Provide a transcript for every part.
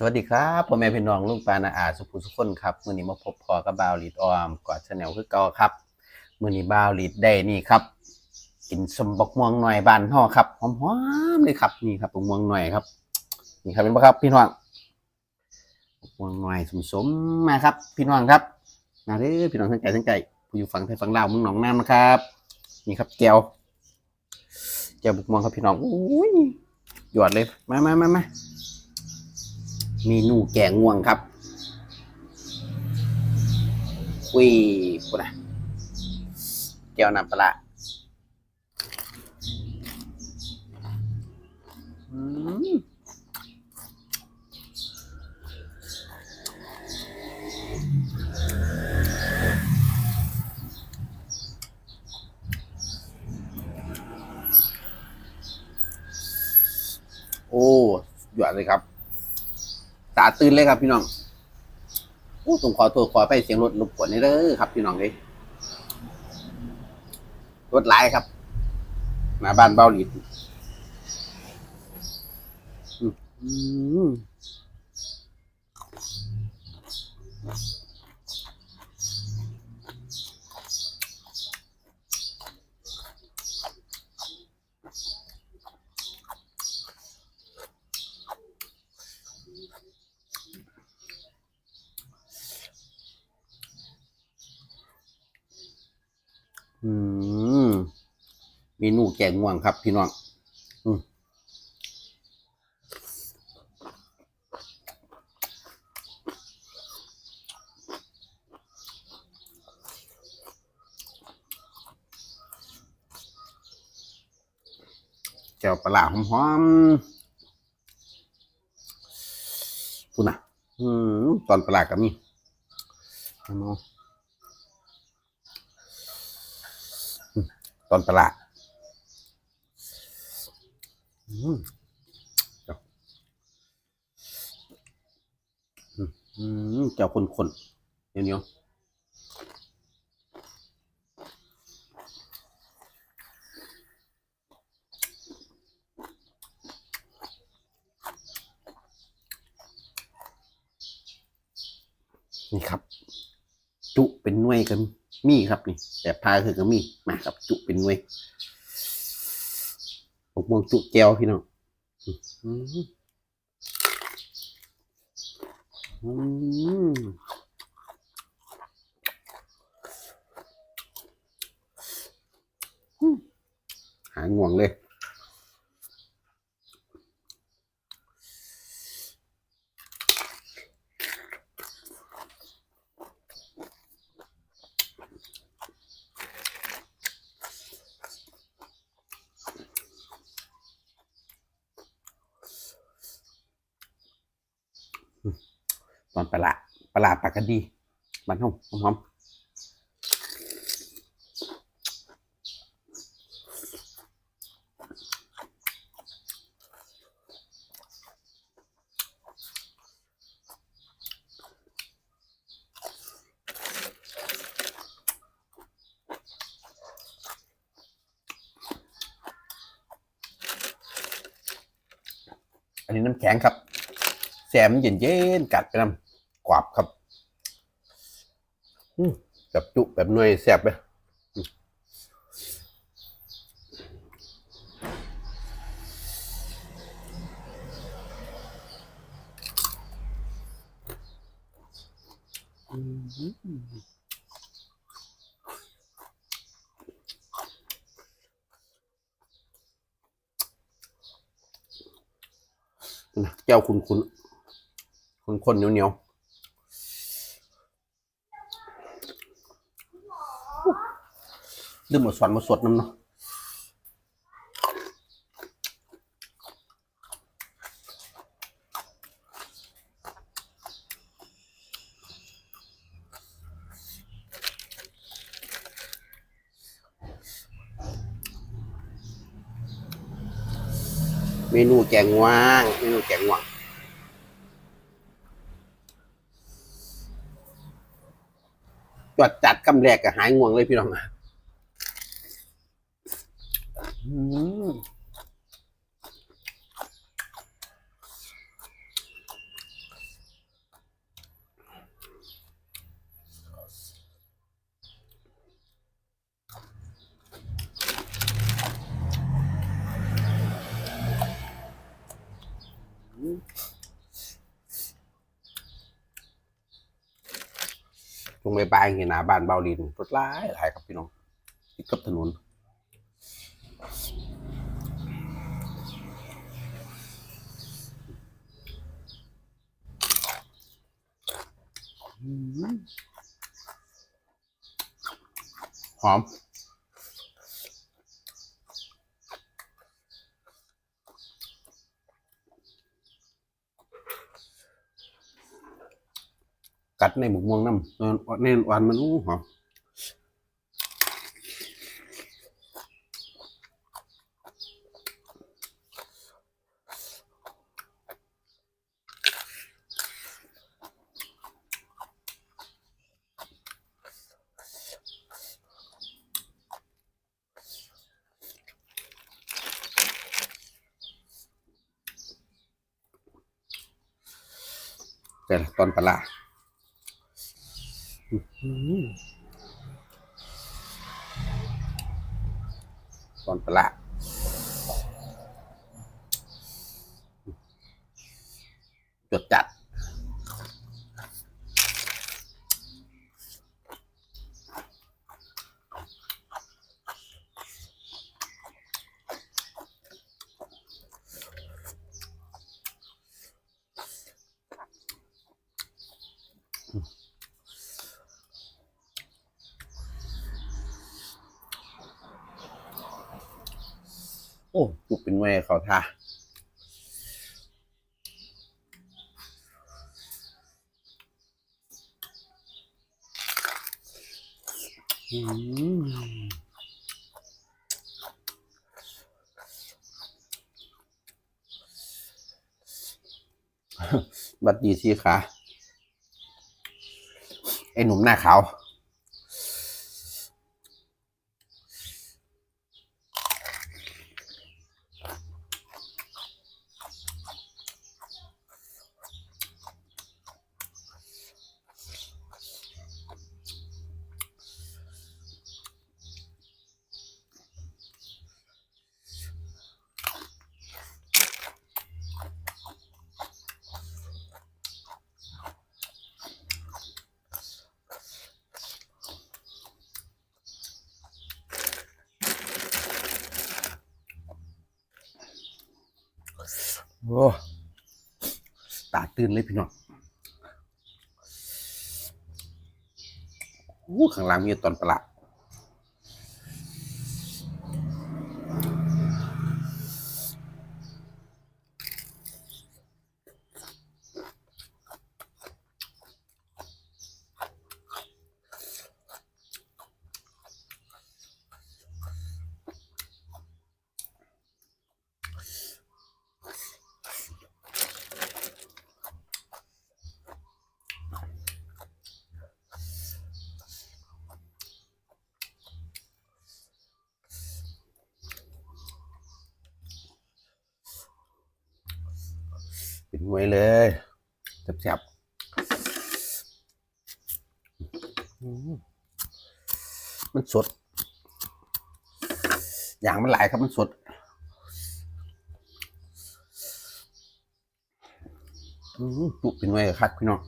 สวัสดีครับพ่อแม่พี่น้องลุงปานาอาสุภูสุคนครับมื้อนี้มาพบพอกับบาวลีดออมกอดชาแนลคือเก่าครับมื้อนี้บาวลีดได้นี่ครับ กินสมบกม่วงหน่อยบานห่อครับหอมๆเลยครับนี่ครับบกม่วงหน่อยครับ นี่ครับเป็นปะครับ พี่น้องบกม่วงหน่อยสมๆมาครับ พี่น้องครับมาเด้อพี่น้องทั้งไก่ทั้งไก่ผู้อยู่ฝั่งไทยฝั่งลาวมึงหนองน้ำนะครับ นี่ครับแก้วแก้วบกม่วงครับพี่น้องอุ้ยหยอดเลยมามามามา เมนูแกงง่วงครับอุ้ยปุนะแก้วน้ำปลาอืมโอ้หยอดเลยครับ ตาตื่นเลยครับพี่น้องโอ้ต้องขอโทษขอไปเสียงรถรบกวนนี่เด้อครับ พี่น้องเลยรถหลายครับ มาบ้านเบาหลีดอืมอืมอืม เมนูแกงง่วงครับ พี่น้องแก้วปลาร้าหอมๆพูดนะอืมตอนปลาร้าก็มีตอนตลา เจ้าเจ้าคนคนเนียเนียนี่ครับ จุเป็นหน่วยกันมีครับนี่แบบพาคือก็มีมาครับ จุเป็นหน่วย ม่วงจุแก้วพี่น้องหาง่วงเลย ตอนปลาร้าปลาร้าปากกะดีบ้านห้องหอมๆอันนี้น้ำแข็งครับแซมเย็นเย็นๆกัดไปน้ำ กรอบครับอืมกับจุแบบหน่วยแซ่บเลยอืมอืมนะแก้วคุณคุณคนคนๆเหนียวเหนียว ดื่มหมดสวนมดสวดน้ำเนาะเมนูแกงว่างเมนูแกงว่างจวดจัดกำแรกก็หายง่วงเลยพี่น้องอืม ตรงใบใบเงี้ยหนาบ้านเบาลินรถร้ายหลายครับพี่น้องติดกับถนน หอม กัดในหมูม่วงน้ำเนนเน้นวันมันอู้หอม แต่ตอนปลาตอนปลา โอ้จุกเป็นแม่เขาท่าอืมบัดดีสิขาไอ้หนุ่มหน้าขาว โอ้ตาตื่นเลยพี่น้องโอ้ข้างล่างมีตอนปลา เป็นไว้เลยแซ่บๆมันสด อย่างมันหลายครับมันสดอืมจุเป็นไว้ครับพี่น้อง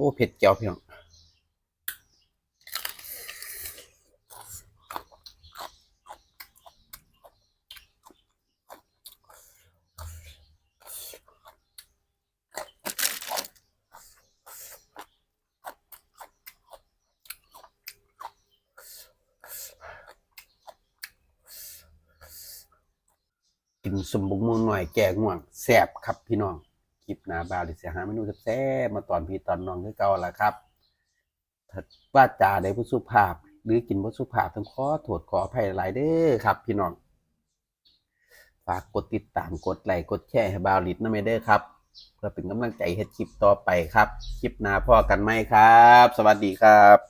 โอ้เผ็ดเจียวพี่น้องกินสมบุกม่วงหน่อยแก่ง่วงแซบครับพี่น้อง ลิปหนาบาวดิเสียหาเมนูแซ่บมาตอนพี่ตอนน้องคือเก่าละครับถ้าว่าจาได้ผู้สุภาพ หรือกินผู้สุภาพต้องขอโทษขออภัยหลายเด้อครับ พี่น้องฝากกดติดตามกดไลค์กดแชร์ให้บาวลิดนะเมเด้อครับเพื่อเป็นกำลังใจให้คลิปต่อไปครับ คลิปหน้าพ่อกันไหมครับ สวัสดีครับ